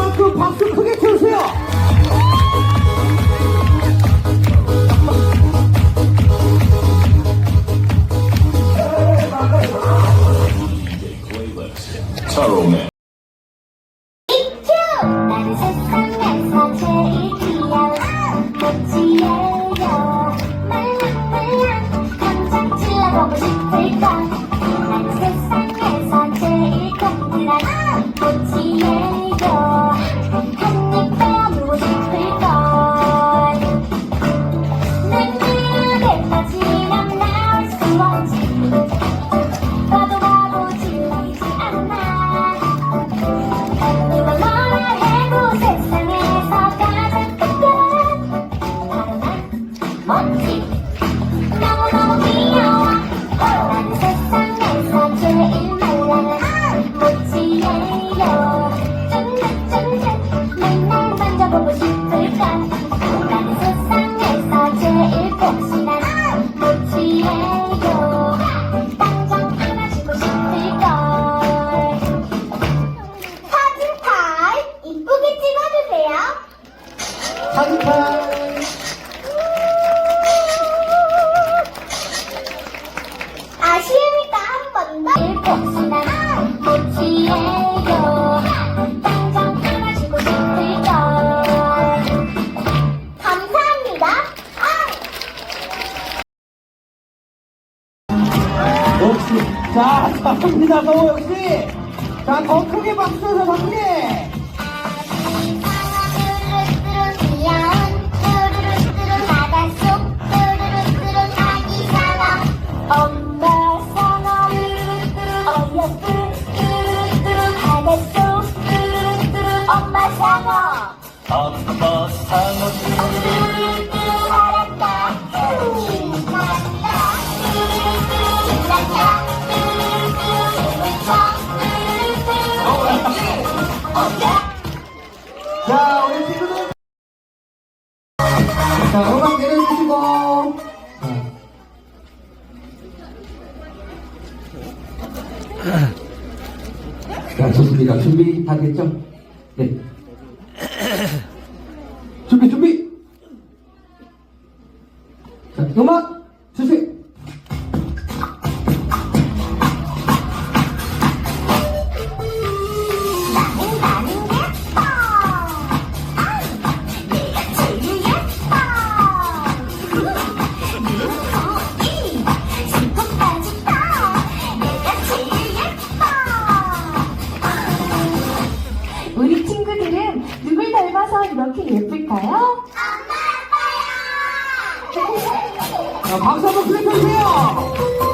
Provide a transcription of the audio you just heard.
만큼 박수 크게 쳐주세요. Turtleman. 나는 세상에서 제일 귀여운 모찌예요 말랑말랑 당장 찔러보고 싶을걸 멋지. 너무 너무 귀여워. 나는 세상에서 제일 말랑한 멋지예요. 쫀득쫀득 맨날 만져보고 싶을까? 나는 세상에서 제일 폭신한 멋지예요. 당장 안아주고 싶을걸. 사진 타임 이쁘게 찍어주세요. 사진 타임. 너 역시. 자, 더 크게 박수 쳐서 박수. 뚜루뚜루 귀여운 뚜 자, 좋습니다. 준비 다 됐죠? 네. 준비, 준비! 자, 음악 이렇게 예쁠까요? 엄마 아빠요 자, 박수 한번 크게 쳐주세요.